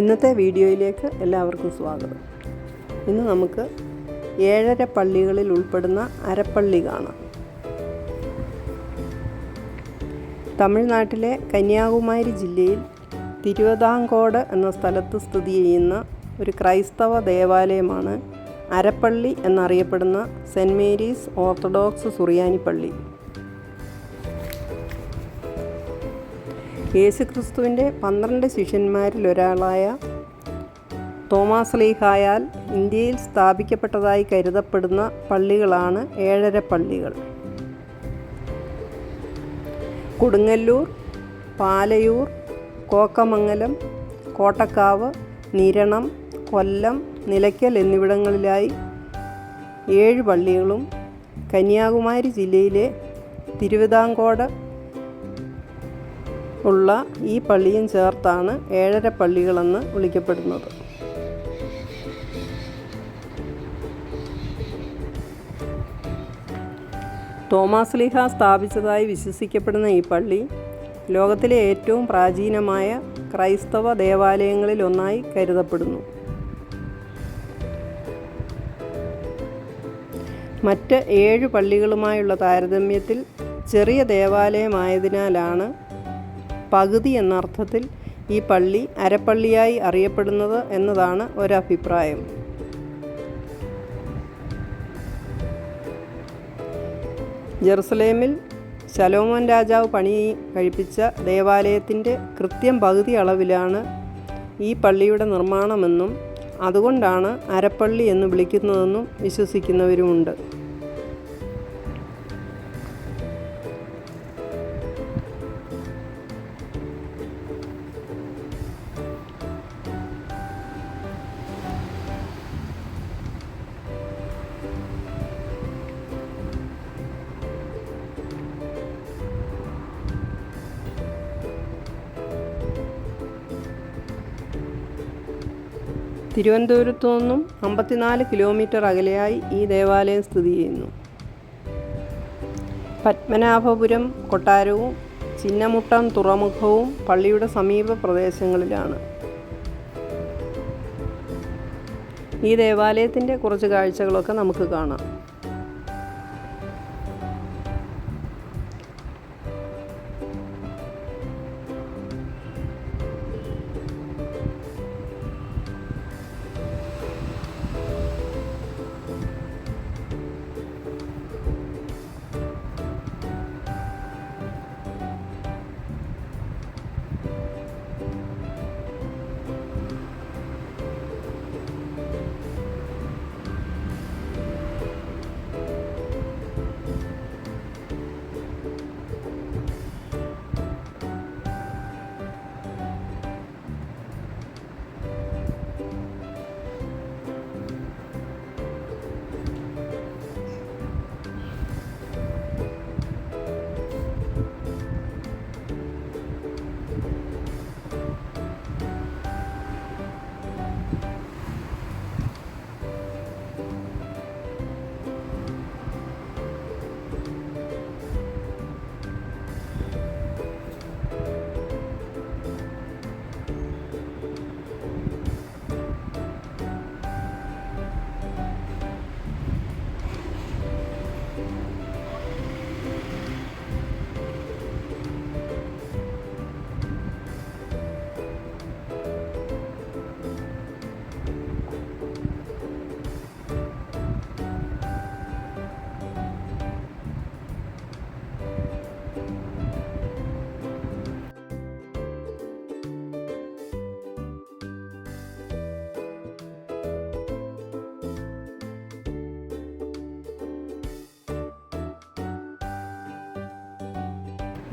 ഇന്നത്തെ വീഡിയോയിലേക്ക് എല്ലാവർക്കും സ്വാഗതം. ഇന്ന് നമുക്ക് ഏഴര പള്ളികളിൽ ഉൾപ്പെടുന്ന അരപ്പള്ളി കാണാം. തമിഴ്നാട്ടിലെ കന്യാകുമാരി ജില്ലയിൽ തിരുവിതാംകോട് എന്ന സ്ഥലത്ത് സ്ഥിതി ചെയ്യുന്ന ഒരു ക്രൈസ്തവ ദേവാലയമാണ് അരപ്പള്ളി എന്നറിയപ്പെടുന്ന സെന്റ് മേരീസ് ഓർത്തഡോക്സ് സുറിയാനി പള്ളി. യേശുക്രിസ്തുവിന്റെ പന്ത്രണ്ട് ശിഷ്യന്മാരിൽ ഒരാളായ തോമാസ് ലീഹായാൽ ഇന്ത്യയിൽ സ്ഥാപിക്കപ്പെട്ടതായി കരുതപ്പെടുന്ന പള്ളികളാണ് ഏഴര പള്ളികൾ. കൊടുങ്ങല്ലൂർ പാലയൂർ കോക്കമംഗലം കോട്ടക്കാവ് നിരണം കൊല്ലം നിലയ്ക്കൽ എന്നിവിടങ്ങളിലായി ഏഴ് പള്ളികളും കന്യാകുമാരി ജില്ലയിലെ തിരുവിതാംകോട് ഉള്ള ഈ പള്ളിയും ചേർത്താണ് ഏഴര പള്ളികളെന്ന് വിളിക്കപ്പെടുന്നത്. തോമാസ് ലീഹ സ്ഥാപിച്ചതായി വിശ്വസിക്കപ്പെടുന്ന ഈ പള്ളി ലോകത്തിലെ ഏറ്റവും പ്രാചീനമായ ക്രൈസ്തവ ദേവാലയങ്ങളിൽ ഒന്നായി കരുതപ്പെടുന്നു. മറ്റ് ഏഴ് പള്ളികളുമായുള്ള താരതമ്യത്തിൽ ചെറിയ ദേവാലയമായതിനാലാണ് പകുതി എന്ന അർത്ഥത്തിൽ ഈ പള്ളി അരപ്പള്ളിയായി അറിയപ്പെടുന്നത് എന്നതാണ് ഒരഭിപ്രായം. ജെറുസലേമിൽ ശലോമോൻ രാജാവ് പണി കഴിപ്പിച്ച ദേവാലയത്തിന്റെ കൃത്യം പകുതി അളവിലാണ് ഈ പള്ളിയുടെ നിർമ്മാണമെന്നും അതുകൊണ്ടാണ് അരപ്പള്ളി എന്ന് വിളിക്കുന്നതെന്നും വിശ്വസിക്കുന്നവരുമുണ്ട്. തിരുവനന്തപുരത്തു നിന്നും അമ്പത്തിനാല് കിലോമീറ്റർ അകലെയായി ഈ ദേവാലയം സ്ഥിതി ചെയ്യുന്നു. പത്മനാഭപുരം കൊട്ടാരവും ചിന്നമുട്ടം തുറമുഖവും പള്ളിയുടെ സമീപ പ്രദേശങ്ങളിലാണ്. ഈ ദേവാലയത്തിന്റെ കുറച്ച് കാഴ്ചകളൊക്കെ നമുക്ക് കാണാം.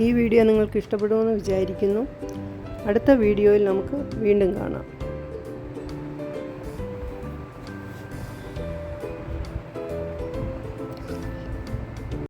ഈ വീഡിയോ നിങ്ങൾക്ക് ഇഷ്ടപ്പെടുമെന്ന് വിചാരിക്കുന്നു. അടുത്ത വീഡിയോയിൽ നമുക്ക് വീണ്ടും കാണാം.